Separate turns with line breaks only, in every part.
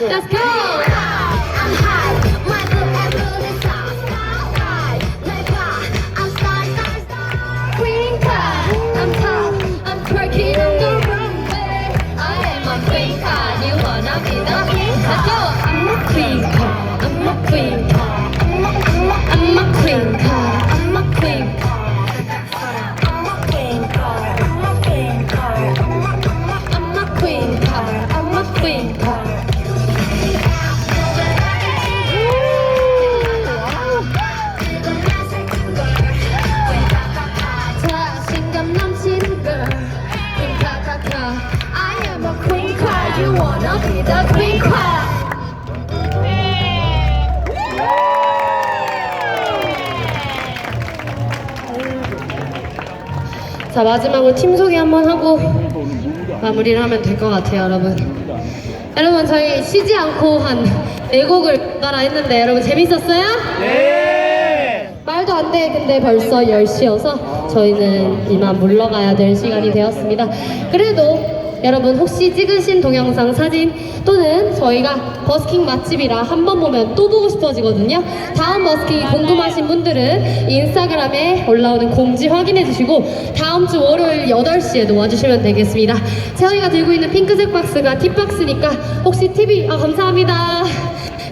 Let's go.
I'm high, my blue and blue is high. 내가 I'm star, star, star. Queen card, I'm top, I'm twerking on the runway. I am a queen card, you wanna be the king? Let's go. Wanna be the queen card
자 마지막으로 팀 소개 한번 하고 마무리를 하면 될 것 같아요 여러분. 여러분 저희 쉬지 않고 한 4곡을 따라 했는데 여러분 재밌었어요?
네.
말도 안 돼. 근데 벌써 10시여서 저희는 이만 물러가야 될 시간이 되었습니다. 그래도 여러분 혹시 찍으신 동영상 사진 또는 저희가 버스킹 맛집이라 한 번 보면 또 보고 싶어지거든요. 다음 버스킹이 궁금하신 분들은 인스타그램에 올라오는 공지 확인해 주시고 다음 주 월요일 8시에도 와주시면 되겠습니다. 채영이가 들고 있는 핑크색 박스가 팁박스니까 혹시 TV 아 감사합니다.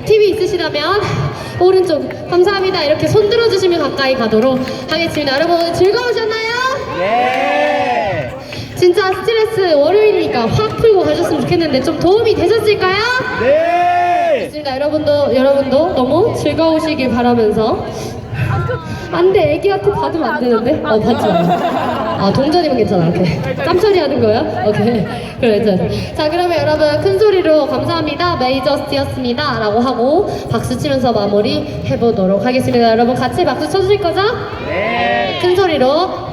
TV 있으시다면 오른쪽 감사합니다. 이렇게 손 들어주시면 가까이 가도록 하겠습니다. 여러분 즐거우셨나요?
네.
진짜 스트레스 월요일이니까 확 풀고 가셨으면 좋겠는데 좀 도움이 되셨을까요?
네.
좋습니다. 여러분도 여러분도 너무 즐거우시길 바라면서. 안돼 애기한테 받으면 안 되는데? 어 받지 마아 동전이면 괜찮아. 오케이. 깜처리 하는 거야? 오케이. 그래 괜찮아 자 그러면 여러분 큰 소리로 감사합니다. 메이저스티였습니다. 라고 하고 박수 치면서 마무리 해보도록 하겠습니다. 여러분 같이 박수 쳐주실 거죠?
네.
큰 소리로